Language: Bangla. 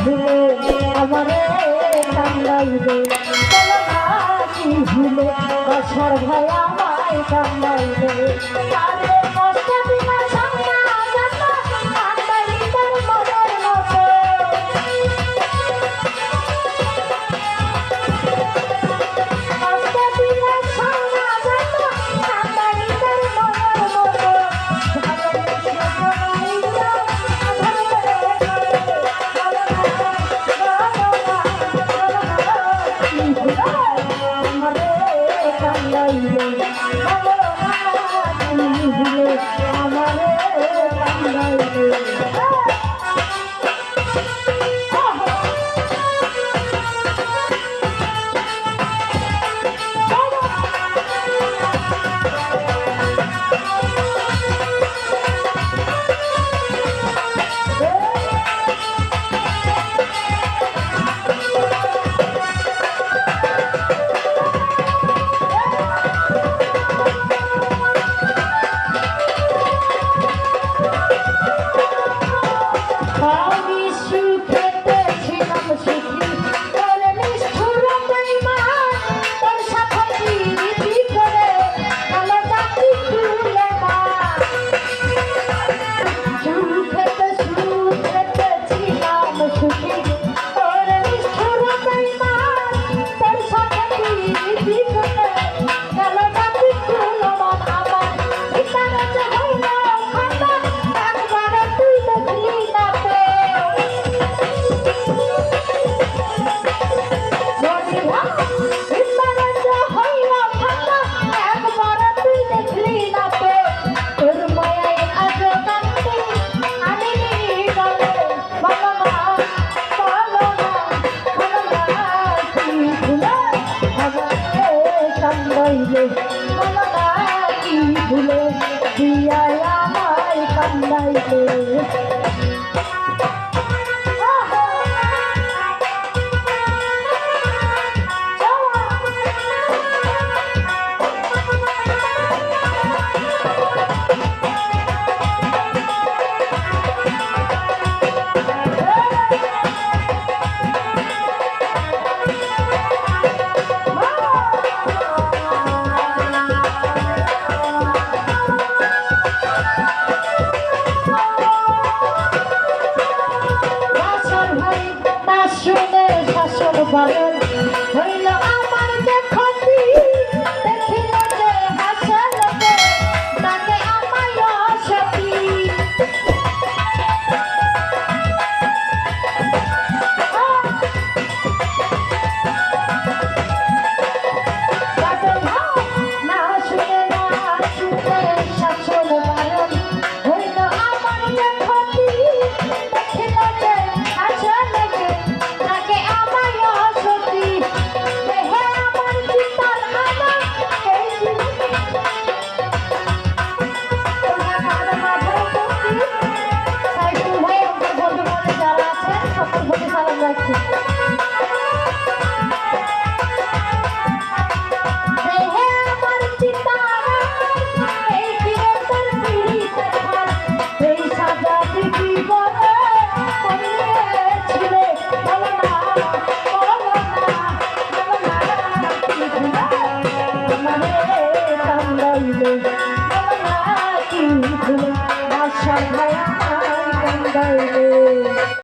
ভুলে আমারে কান্দাইবে। চলো নাচি ভুলে ভাই আমায় কান্দাইবে। হইলে কি ভুলে? দিয়াই আমায় কান্দাইলে। তা শুনে শাসন বলেন গাইলে আশা ভাই গান